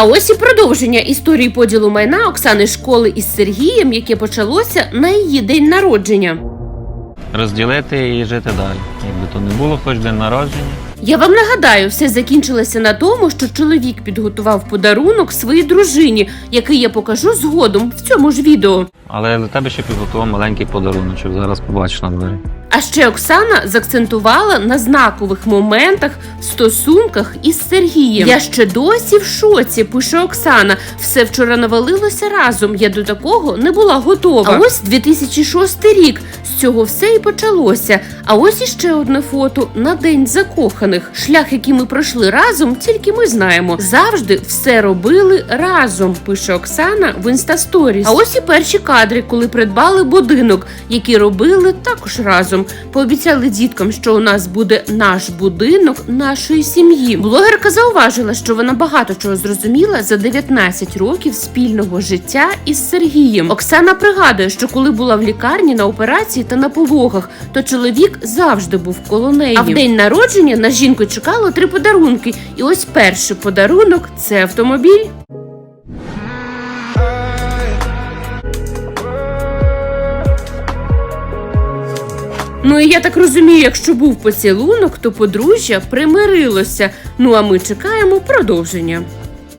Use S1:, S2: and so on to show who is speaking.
S1: А ось і продовження історії поділу майна Оксани школи із Сергієм, яке почалося на її день народження.
S2: Розділити і жити далі. Якби то не було хоч день народження.
S1: Я вам нагадаю, все закінчилося на тому, що чоловік підготував подарунок своїй дружині, який я покажу згодом в цьому ж відео.
S2: Але для тебе ще підготував маленький подаруночок. Зараз побачиш на дворі.
S1: А ще Оксана заакцентувала на знакових моментах в стосунках із Сергієм. Я ще досі в шоці, пише Оксана. Все вчора навалилося разом. Я до такого не була готова. А ось 2006 рік. Цього все і почалося. А ось іще одне фото на день закоханих. Шлях, який ми пройшли разом, тільки ми знаємо. Завжди все робили разом, пише Оксана в інстасторіс. А ось і перші кадри, коли придбали будинок, які робили також разом. Пообіцяли діткам, що у нас буде наш будинок нашої сім'ї. Блогерка зауважила, що вона багато чого зрозуміла за 19 років спільного життя із Сергієм. Оксана пригадує, що коли була в лікарні на операції та на пологах, то чоловік завжди був коло неї. А в день народження на жінку чекало три подарунки. І ось перший подарунок це автомобіль. Ну і я так розумію, якщо був поцілунок, то подружжя примирилося. Ну а ми чекаємо продовження.